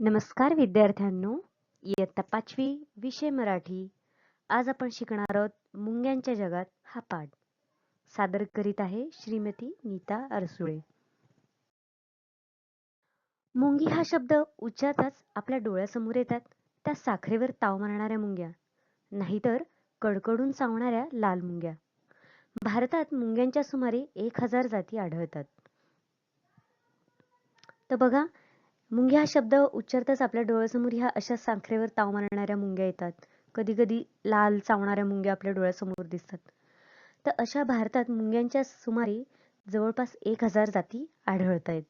नमस्कार विद्यार्थ्यांनो इयत्ता पाचवी विषय मराठी. आज आपण शिकणार आहोत मुंग्यांच्या जगात हा पाठ. सादर करीत आहे श्रीमती नीता अरसुळे. मुंगी हा शब्द उच्चारताच आपल्या डोळ्यासमोर येतात त्या साखरेवर ताव मारणाऱ्या मुंग्या नाहीतर कडकडून चावणाऱ्या लाल मुंग्या. भारतात मुंग्यांच्या सुमारे एक हजार जाती आढळतात. तर बघा मुंगी हा शब्द उच्चारताच आपल्या डोळ्यासमोर ह्या अशा साखरेवर ताव मारणाऱ्या मुंग्या येतात. कधी कधी लाल चावणाऱ्या मुंग्या आपल्या डोळ्यासमोर दिसतात. तर अशा भारतात मुंग्यांच्या सुमारे जवळपास एक हजार जाती आढळत आहेत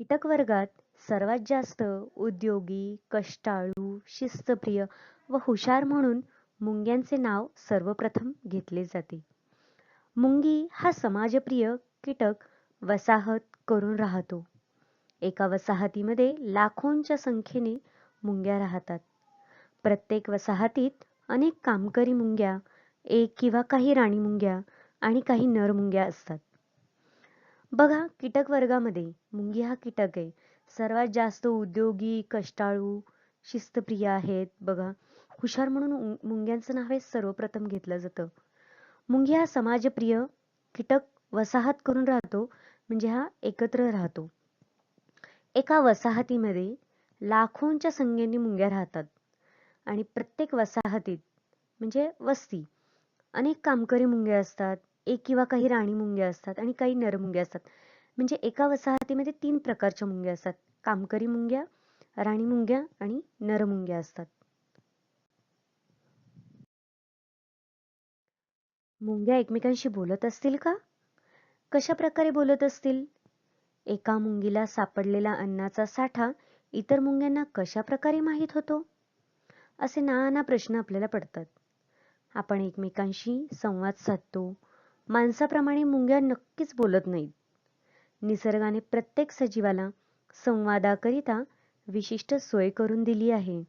कीटक वर्गात सर्वात जास्त उद्योगी कष्टाळू शिस्तप्रिय व हुशार म्हणून मुंग्यांचे नाव सर्वप्रथम घेतले जाते. मुंगी हा समाजप्रिय कीटक वसाहत करून राहतो. एका वसाहतीमध्ये लाखोंच्या संख्येने मुंग्या राहतात. प्रत्येक वसाहतीत अनेक कामकरी मुंग्या एक किंवा काही राणी मुंग्या आणि काही नर मुंग्या असतात. बघा कीटक वर्गामध्ये मुंगी हा कीटक आहे. सर्वात जास्त उद्योगी कष्टाळू शिस्तप्रिय आहेत. बघा हुशार म्हणून मुंग्यांचं नाव हे सर्वप्रथम घेतलं जातं. मुंगी हा समाजप्रिय कीटक वसाहत करून राहतो. म्हणजे हा एकत्र राहतो. एका वसाहतीमध्ये लाखोंच्या संख्येने मुंग्या राहतात. आणि प्रत्येक वसाहतीत म्हणजे वस्ती अनेक कामकरी मुंग्या असतात एक किंवा काही राणी मुंग्या असतात आणि काही नर मुंग्या असतात. म्हणजे एका वसाहतीमध्ये तीन प्रकारच्या मुंग्या असतात. कामकरी मुंग्या राणी मुंग्या आणि नर मुंग्या असतात. मुंग्या एकमेकांशी बोलत असतील का? कशा प्रकारे बोलत असतील? एका मुंगीला सापडलेला अन्नाचा साठा इतर मुंग्यांना कशा प्रकारे माहीत होतो? असे नाना प्रश्न आपल्याला पडतात. आपण एकमेकांशी संवाद साधतो. माणसाप्रमाणे मुंग्या नक्कीच बोलत नाहीत. निसर्गाने प्रत्येक सजीवाला संवादाकरिता विशिष्ट सोय करून दिली आहे.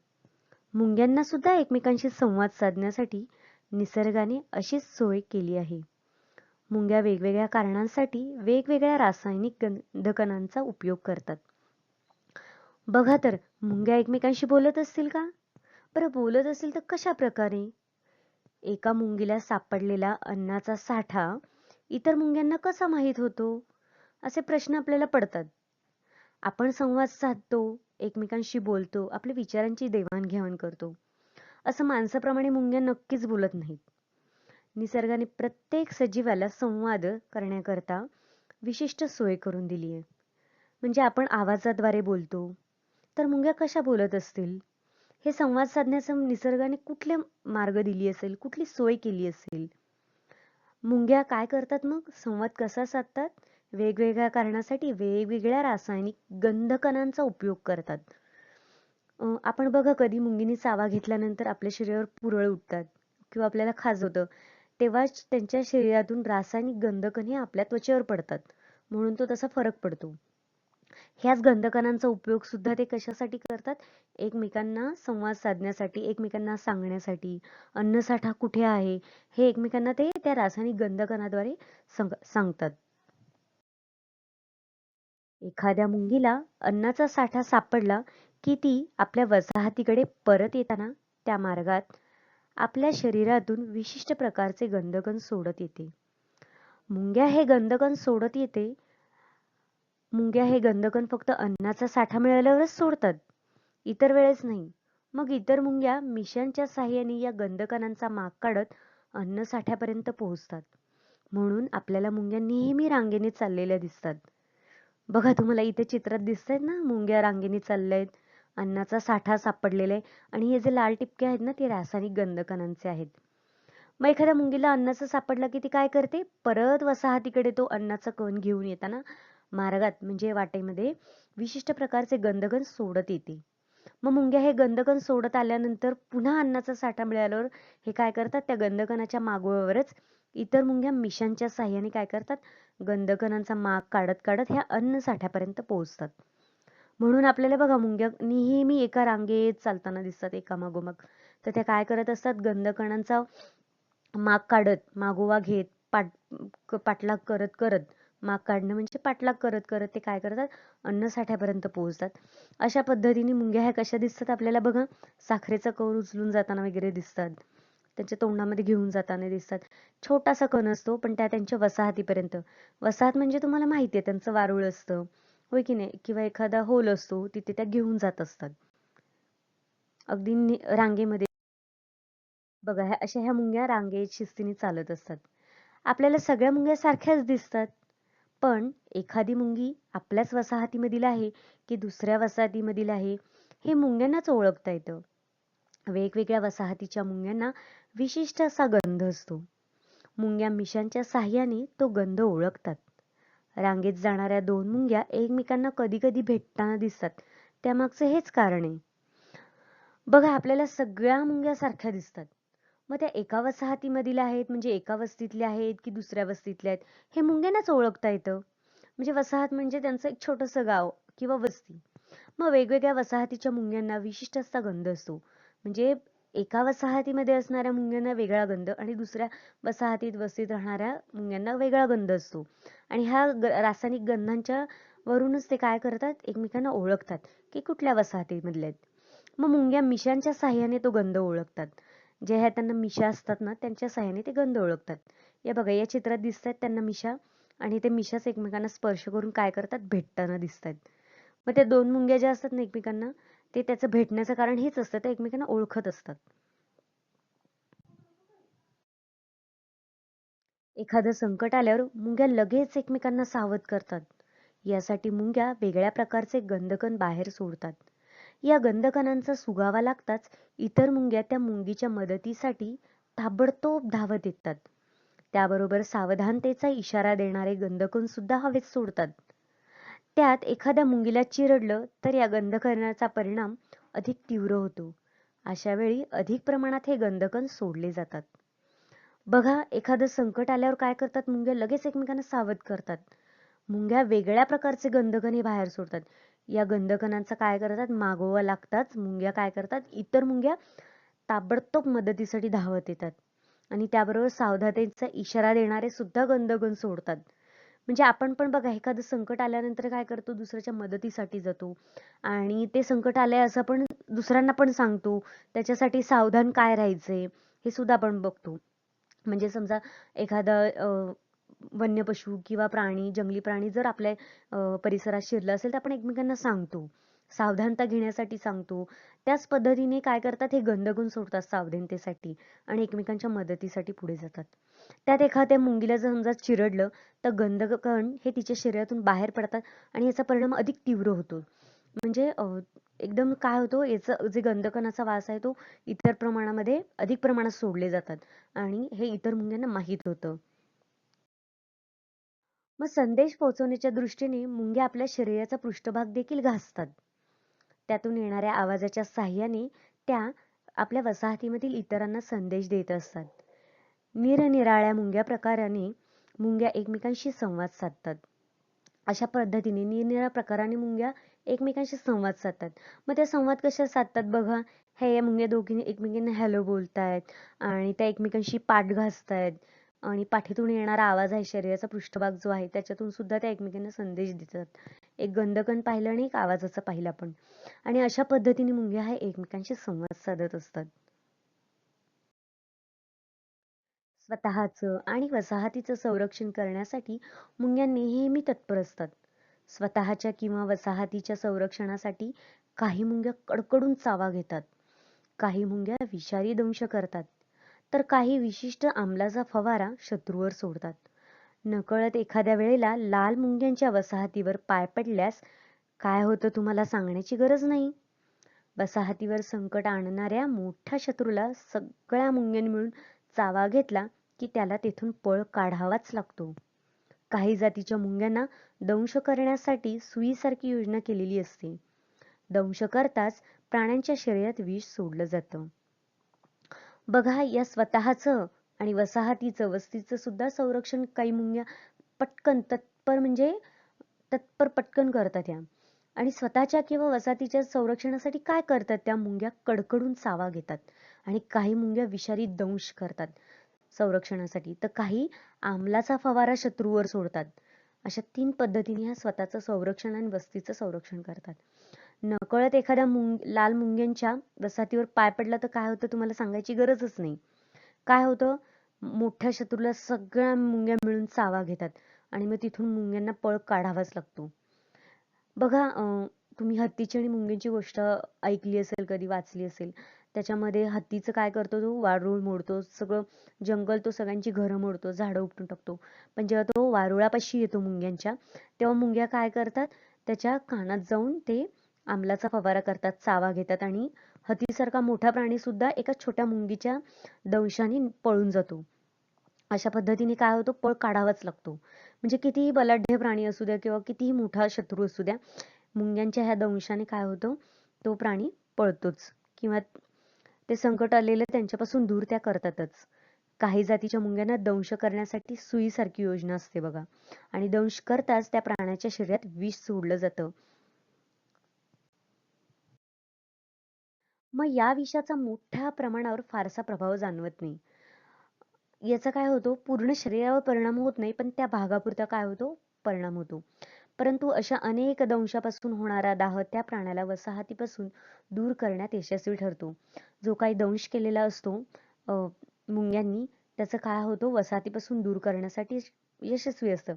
मुंग्यांना सुद्धा एकमेकांशी संवाद साधण्यासाठी निसर्गाने अशीच सोय केली आहे. मुंग्या वेगवेगळ्या कारणांसाठी वेगवेगळ्या रासायनिक गंधकनांचा उपयोग करतात. बघा तर मुंग्या एकमेकांशी बोलत असतील का? बरं बोलत असतील तर कशा प्रकारे? एका मुंगीला सापडलेला अन्नाचा साठा इतर मुंग्यांना कसा माहीत होतो? असे प्रश्न आपल्याला पडतात. आपण संवाद साधतो एकमेकांशी बोलतो आपल्या विचारांची देवाणघेवाण करतो. असं माणसाप्रमाणे मुंग्या नक्कीच बोलत नाहीत. निसर्गाने प्रत्येक सजीवाला संवाद करण्याकरता विशिष्ट सोय करून दिली आहे. म्हणजे आपण आवाजाद्वारे बोलतो तर मुंग्या कशा बोलत असतील? हे संवाद साधण्याचा निसर्गाने कुठले मार्ग दिली असेल? कुठली सोय केली असेल? मुंग्या काय करतात मग? संवाद कसा साधतात? वेगवेगळ्या कारणासाठी वेगवेगळ्या रासायनिक गंधकणांचा उपयोग करतात. आपण बघा कधी मुंगीने चावा घेतल्यानंतर आपल्या शरीरावर पुरळ उठतात किंवा आपल्याला खाज होतं. तेव्हाच त्यांच्या शरीरातून रासायनिक गंधकण हे आपल्या त्वचेवर पडतात. म्हणून तो तसा फरक पडतो. ह्याच गंधकणांचा उपयोग सुद्धा ते कशासाठी करतात? एकमेकांना संवाद साधण्यासाठी एकमेकांना सांगण्यासाठी. अन्नसाठा कुठे आहे? हे एकमेकांना ते त्या रासायनिक गंधकणाद्वारे सांगतात. एखाद्या मुंगीला अन्नाचा साठा सापडला की ती आपल्या वसाहतीकडे परत येताना त्या मार्गात आपल्या शरीरातून विशिष्ट प्रकारचे गंधकण सोडत येते. मुंग्या हे गंधकण सोडत येते. मुंग्या हे गंधकण फक्त अन्नाचा साठा मिळाल्यावरच सोडतात. इतर वेळेस नाही. मग इतर मुंग्या मिशांच्या साह्याने या गंधकणांचा माग काढत अन्न साठ्यापर्यंत पोहोचतात. म्हणून आपल्याला मुंग्या नेहमी रांगेने चाललेल्या दिसतात. बघा तुम्हाला इथे चित्रात दिसत आहेत ना मुंग्या रांगेने चालल्या आहेत अन्नाचा साठा सापडलेला आहे. आणि हे जे लाल टिपके आहेत ना ते रासायनिक गंधकणांचे आहेत. मग एखाद्या मुंगीला अन्नाचं सापडलं की ती काय करते? परत वसाहतीकडे तो अन्नाचा कण घेऊन येताना मार्गात म्हणजे वाटेमध्ये विशिष्ट प्रकारचे गंधकण सोडत येते. मग मुंग्या हे गंधकण सोडत आल्यानंतर पुन्हा अन्नाचा साठा मिळाल्यावर हे काय करतात? त्या गंधकणाच्या मागोवरच इतर मुंग्या मिशांच्या साह्याने काय करतात? गंधकणांचा माग काढत काढत ह्या अन्न साठ्यापर्यंत पोहोचतात. म्हणून आपल्याला बघा मुंग्या नेहमी एका रांगेत चालताना दिसतात एका मागोमाग. तर त्या काय करत असतात? गंधकणांचा माग काढत मागोवा घेत पाठ पाठलाग करत करत माग काढणं म्हणजे पाठलाग करत करत ते काय करतात? अन्न साठ्यापर्यंत पोहोचतात. अशा पद्धतीने मुंग्या ह्या कशा दिसतात आपल्याला बघा? साखरेचा कौर उचलून जाताना वगैरे दिसतात. त्यांच्या तोंडामध्ये घेऊन जाताना दिसतात. छोटासा कण असतो पण त्या त्यांच्या वसाहतीपर्यंत. वसाहत म्हणजे तुम्हाला माहिती आहे त्यांचं वारुळ असतं. होय की नाही? किंवा एखादा होल असतो तिथे त्या घेऊन जात असतात. अगदी रांगेमध्ये. बघा ह्या अशा ह्या मुंग्या रांगेत शिस्तीने चालत असतात. आपल्याला सगळ्या मुंग्या सारख्याच दिसतात. पण एखादी मुंगी आपल्याच वसाहतीमधील आहे की दुसऱ्या वसाहतीमधील आहे हे मुंग्यांनाच ओळखता येतं. वेगवेगळ्या वसाहतीच्या मुंग्यांना विशिष्ट असा गंध असतो. मुंग्या मिशांच्या साह्याने तो गंध ओळखतात. रांगेत जाणाऱ्या दोन मुंग्या एकमेकांना कधी कधी भेटताना दिसतात. त्यामागचं हेच कारण आहे. बघा आपल्याला सगळ्या मुंग्या सारख्या दिसतात. मग त्या एका वसाहतीमधील आहेत म्हणजे एका वस्तीतल्या आहेत की दुसऱ्या वस्तीतल्या आहेत हे मुंग्यांनाच ओळखता येतं. म्हणजे वसाहत म्हणजे त्यांचं एक छोटंसं गाव किंवा वस्ती. मग वेगवेगळ्या वसाहतीच्या मुंग्यांना विशिष्ट असा गंध असतो. म्हणजे एका वसाहतीमध्ये असणाऱ्या मुंग्यांना वेगळा गंध आणि दुसऱ्या वसाहतीत वस्तीत राहणाऱ्या मुंग्यांना वेगळा गंध असतो. आणि ह्या रासायनिक गंधांच्या वरूनच ते काय करतात? एकमेकांना ओळखतात की कुठल्या वसाहतीमधल्या आहेत. मग मुंग्या मिशांच्या साह्याने तो गंध ओळखतात. जे ह्या त्यांना मिशा असतात ना त्यांच्या साह्याने ते गंध ओळखतात. या बघा या चित्रात दिसतात त्यांना मिशा आणि ते मिशाच एकमेकांना स्पर्श करून काय करतात? भेटताना दिसतात मग त्या दोन मुंग्या ज्या असतात ना एकमेकांना ते त्याचं भेटण्याचं कारण हेच असतं ते एकमेकांना ओळखत असतात. एखादं संकट आल्यावर मुंग्या लगेच एकमेकांना सावध करतात. यासाठी मुंग्या वेगळ्या प्रकारचे गंधकण बाहेर सोडतात. या गंधकणांचा सुगावा लागताच इतर मुंग्या त्या मुंगीच्या मदतीसाठी ताबडतोब धावत येतात. त्याबरोबर सावधानतेचा इशारा देणारे गंधकण सुद्धा हवेत सोडतात. त्यात एखाद्या मुंगीला चिरडलं तर या गंधकणाचा परिणाम अधिक तीव्र होतो. अशा वेळी अधिक प्रमाणात हे गंधकण सोडले जातात. बघा एखादं संकट आल्यावर काय करतात मुंग्या? लगेच एकमेकांना सावध करतात. मुंग्या वेगळ्या प्रकारचे गंधकण हे बाहेर सोडतात. या गंधकणांचा काय करतात? मागोवा लागताच मुंग्या काय करतात? इतर मुंग्या ताबडतोब मदतीसाठी धावत येतात. आणि त्याबरोबर सावधानतेचा इशारा देणारे सुद्धा गंधगण सोडतात. म्हणजे आपण पण बघा एखादं संकट आल्यानंतर काय करतो? दुसऱ्याच्या मदतीसाठी जातो. आणि ते संकट आलंय असं आपण दुसऱ्यांना पण सांगतो. त्याच्यासाठी सावधान काय राहायचंय हे सुद्धा आपण बघतो. म्हणजे समजा एखादा वन्य पशु किंवा प्राणी जंगली प्राणी जर आपल्या परिसरात शिरलं असेल तर आपण एकमेकांना सांगतो. सावधानता घेण्यासाठी सांगतो. त्याच पद्धतीने काय करतात हे गंधगुण सोडतात सावधानतेसाठी आणि एकमेकांच्या मदतीसाठी पुढे जातात. त्यात एखाद्या मुंगीला जर समजा चिरडलं तर गंधकण हे तिच्या शरीरातून बाहेर पडतात आणि याचा परिणाम अधिक तीव्र होतो. म्हणजे एकदम काय होतो याचं जे गंधकणाचा वास आहे तो इतर प्रमाणामध्ये अधिक प्रमाणात सोडले जातात आणि हे इतर मुंग्यांना माहीत होतं. मग संदेश पोहोचवण्याच्या दृष्टीने मुंग्या आपल्या शरीराचा पृष्ठभाग देखील घासतात. त्यातून येणाऱ्या आवाजाच्या साह्याने त्या आपल्या वसाहतीमधील इतरांना संदेश देत असतात. निरनिराळ्या मुंग्या प्रकाराने मुंग्या एकमेकांशी संवाद साधतात. अशा पद्धतीने निरनिराळ्या प्रकाराने मुंग्या एकमेकांशी संवाद साधतात. मग त्या संवाद कशा साधतात बघा. हे या मुंग्या दोघींनी एकमेकींना हॅलो बोलतायत आणि त्या एकमेकांशी पाठ घासतायत. आणि पाठीतून येणारा आवाज आहे शरीराचा पृष्ठभाग जो आहे त्याच्यातून सुद्धा त्या एकमेकांना संदेश देतात. एक गंधकण पाहिलं आणि एक आवाजाचं पाहिलं पण आणि अशा पद्धतीने मुंग्या हा एकमेकांशी संवाद साधत असतात. स्वतःचं आणि वसाहतीचं संरक्षण करण्यासाठी मुंग्या नेहमी तत्पर असतात. स्वतःच्या किंवा वसाहतीच्या संरक्षणासाठी काही मुंग्या कडकडून चावा घेतात. काही मुंग्या विषारी दंश करतात. तर काही विशिष्ट आमलाचा फवारा शत्रूवर सोडतात. नकळत एखाद्या वेळेला लाल मुंग्यांच्या वसाहतीवर पाय पडल्यास काय होतं तुम्हाला सांगण्याची गरज नाही. वसाहतीवर संकट आणणाऱ्या मोठ्या शत्रूला सगळ्या मुंग्यांनी मिळून चावा घेतला की त्याला तेथून पळ काढावाच लागतो. काही जातीच्या मुंग्यांना दंश करण्यासाठी सुईसारखी योजना केलेली असते. दंश करताच प्राण्यांच्या शरीरात विष सोडलं जातं. बघा या स्वतःचं आणि वसाहतीचं वस्तीचं सुद्धा संरक्षण काही मुंग्या पटकन तत्पर म्हणजे तत्पर पटकन करतात या. आणि स्वतःच्या किंवा वसाहतीच्या संरक्षणासाठी काय करतात त्या मुंग्या? कडकडून सावा घेतात. आणि काही मुंग्या विषारी दंश करतात संरक्षणासाठी. तर काही आमलाचा फवारा शत्रूवर सोडतात. अशा तीन पद्धतीने ह्या स्वतःचं संरक्षण आणि वस्तीचं संरक्षण करतात. नकळत एखाद्या मुंग लाल मुंग्यांच्या वसाहतीवर पाय पडला तर काय होतं तुम्हाला सांगायची गरजच नाही. काय होतं? मोठ्या शत्रूला सगळ्या मुंग्या मिळून चावा घेतात आणि मग तिथून मुंग्यांना पळ काढावाच लागतो. बघा तुम्ही हत्तीची आणि मुंग्यांची गोष्ट ऐकली असेल कधी वाचली असेल त्याच्यामध्ये हत्तीचं काय करतो तो? वारुळ मोडतो. सगळं जंगल तो सगळ्यांची घरं मोडतो झाडं उपटून टाकतो. पण जेव्हा तो वारुळापाशी येतो मुंग्यांच्या तेव्हा मुंग्या काय करतात? त्याच्या कानात जाऊन ते आमलाचा फवारा करतात चावा घेतात आणि हत्तीसारखा मोठा प्राणी सुद्धा एका छोट्या मुंगीच्या दंशाने पळून जातो. अशा पद्धतीने काय होतो पळ काढावाच लागतो. म्हणजे कितीही बलाढ्य प्राणी असू द्या किंवा कितीही मोठा शत्रू असू द्या मुंग्यांच्या ह्या दंशाने काय होतं तो प्राणी पळतोच. किंवा ते संकट आलेलं त्यांच्यापासून दूर त्या करतातच. काही जातीच्या मुंग्यांना दंश करण्यासाठी सुईसारखी योजना असते बघा. आणि दंश करताच त्या प्राण्याच्या शरीरात विष सोडलं जातं. मग या विषाचा मोठ्या प्रमाणावर फारसा प्रभाव जाणवत नाही. याचा काय होतो? पूर्ण शरीरावर परिणाम होत नाही पण त्या भागापुरता काय होतो? परिणाम होतो. परंतु अशा अनेक दंशापासून होणारा दाह त्या प्राण्याला वसाहतीपासून दूर करण्यात यशस्वी ठरतो. जो काही दंश केलेला असतो मुंग्यांनी त्याचं काय होतो? वसाहतीपासून दूर करण्यासाठी यशस्वी असतं.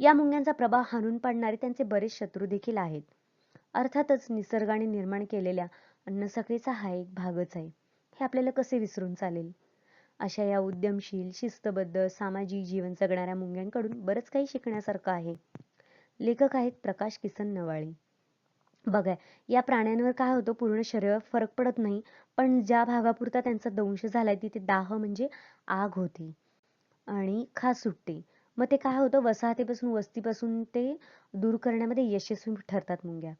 या मुंग्यांचा प्रभाव हाणून पाडणारे त्यांचे बरेच शत्रू देखील आहेत. अर्थातच निसर्गाने निर्माण केलेल्या अन्नसाखळीचा हा एक भागच आहे. हे आपल्याला कसे विसरून चालेल? अशा या उद्यमशील शिस्तबद्ध सामाजिक जीवन जगणाऱ्या मुंग्यांकडून बरंच काही शिकण्यासारखं आहे. लेखक आहेत प्रकाश किसन नवाळे. बघा या प्राण्यांवर काय होतं पूर्ण शरीरावर फरक पडत नाही पण ज्या भागापुरता त्यांचा दंश झालाय तिथे दाह म्हणजे आग होते आणि खास सुटते मग ते काय होतं वसाहतीपासून वस्तीपासून ते दूर करण्यामध्ये यशस्वी ठरतात मुंग्या.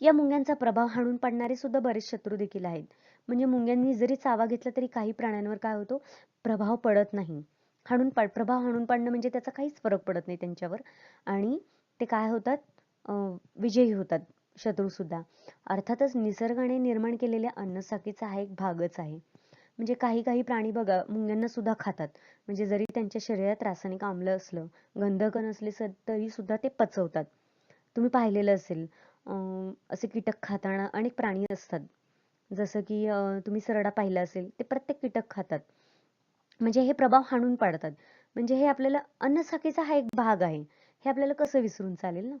या मुंग्यांचा प्रभाव हाणून पाडणारे सुद्धा बरेच शत्रू देखील आहेत. म्हणजे मुंग्यांनी जरी चावा घेतला तरी काही प्राण्यांवर काय होतो? प्रभाव पडत नाही. हाणून पाड प्रभाव हाणून पाडणं म्हणजे त्याचा काहीच फरक पडत नाही त्यांच्यावर. आणि ते काय होतात? विजयी होतात शत्रू सुद्धा अर्थातच निसर्गाने निर्माण केलेल्या अन्नसाखीचा हा एक भागच आहे. म्हणजे काही काही प्राणी बघा मुंग्यांना सुद्धा खातात. म्हणजे जरी त्यांच्या शरीरात रासायनिक आम्ल असलं गंधक नसले तरी सुद्धा ते पचवतात. तुम्ही पाहिलेलं असेल. असे कीटक खाताना अनेक प्राणी असतात. जसं की तुम्ही सरडा पाहिला असेल ते प्रत्येक कीटक खातात. म्हणजे हे प्रभाव हाणून पाडतात. म्हणजे हे आपल्याला अन्नसाखीचा हा एक भाग आहे. हे आपल्याला कसं विसरून चालेल ना?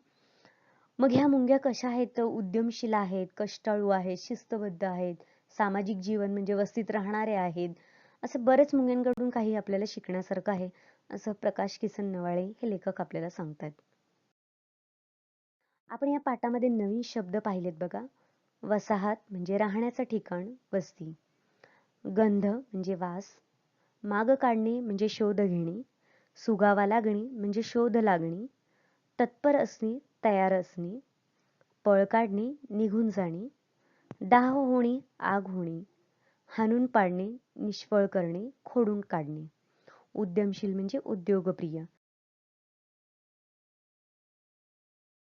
मग ह्या मुंग्या कशा आहेत? उद्यमशील आहेत कष्टाळू आहेत शिस्तबद्ध आहेत सामाजिक जीवन म्हणजे वस्तीत राहणारे आहेत. असे बरेच मुंग्यांकडून काही आपल्याला शिकण्यासारखं आहे असं प्रकाश किसन नवाळे हे लेखक आपल्याला सांगतात. आपण या पाठामध्ये नवीन शब्द पाहिलेत बघा. वसाहत म्हणजे राहण्याचं ठिकाण वस्ती. गंध म्हणजे वास. माग काढणे म्हणजे शोध घेणे. सुगावा लागणे म्हणजे शोध लागणे. तत्पर असणे तयार असणे. पळ काढणे निघून जाणे. दाह होणे आग होणे. हाणून पाडणे निष्फळ करणे खोडून काढणे. उद्यमशील म्हणजे उद्योगप्रिय.